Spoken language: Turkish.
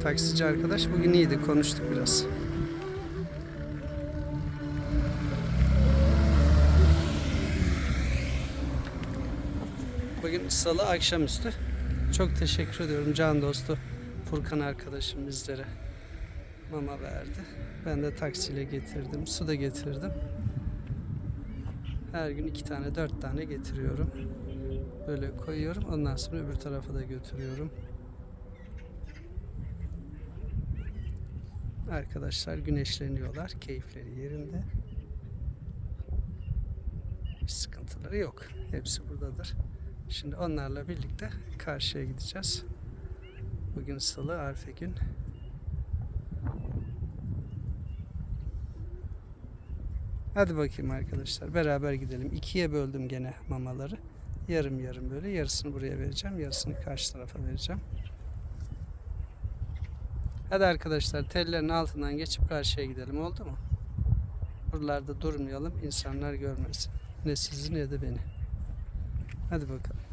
taksici arkadaş. Bugün iyiydi konuştuk biraz. Bugün salı akşamüstü. Çok teşekkür ediyorum can dostu Furkan arkadaşım bizlere mama verdi. Ben de taksiyle getirdim. Su da getirdim. Her gün iki tane, dört tane getiriyorum. Böyle koyuyorum. Ondan sonra öbür tarafa da götürüyorum. Arkadaşlar güneşleniyorlar. Keyifleri yerinde. Bir sıkıntıları yok. Hepsi buradadır. Şimdi onlarla birlikte karşıya gideceğiz. Bugün salı, arfe gün. Hadi bakayım arkadaşlar beraber gidelim. İkiye böldüm gene mamaları. Yarım yarım böyle. Yarısını buraya vereceğim. Yarısını karşı tarafa vereceğim. Hadi arkadaşlar tellerin altından geçip karşıya gidelim oldu mu? Buralarda durmayalım insanlar görmesin. Ne sizi ne de beni. Hadi bakalım.